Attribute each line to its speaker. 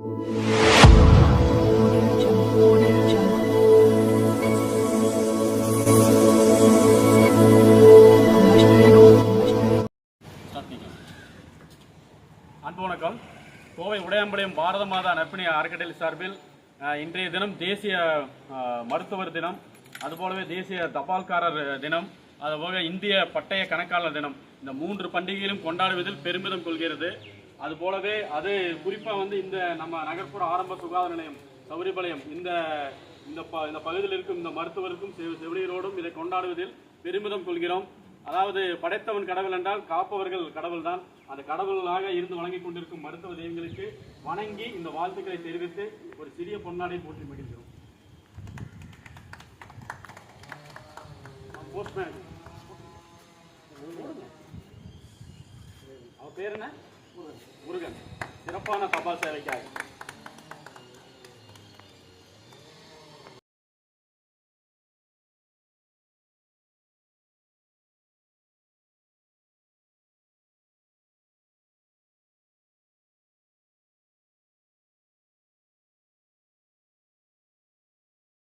Speaker 1: அன்பு வணக்கம். கோவை உடையாம்பாளையம் பாரத மாதா நற்பிணி அறக்கட்டளை சார்பில் இன்றைய தினம் தேசிய மருத்துவர் தினம் அதுபோலவே தேசிய தபால்காரர் தினம் அதுபோக இந்திய பட்டய கணக்காளர் தினம். இந்த மூன்று பண்டிகைகளும் கொண்டாடுவதில் பெருமிதம் கொள்கிறது. அது போலவே அது குறிப்பாக வந்து இந்த நம்ம நகர்ப்புற ஆரம்ப சுகாதார நிலையம் சௌரிபாளையம் இந்த இந்த ப இந்த பகுதியில் இருக்கும் இந்த மருத்துவருக்கும் செவிலியரோடும் இதை கொண்டாடுவதில் பெருமிதம் கொள்கிறோம். அதாவது படைத்தவன் கடவுள் என்றால் காப்பவர்கள் கடவுள்தான். அந்த கடவுளாக இருந்து வழங்கி கொண்டிருக்கும் மருத்துவ தெய்வங்களுக்கு வணங்கி இந்த வாழ்த்துக்களை தெரிவித்து ஒரு சிறிய பொன்னாடை போற்றி மகிழ்கிறோம். போஸ்ட்மேன் அவர் பேர் என்ன? முருகன். சிறப்பான தபால் சேவைக்காக.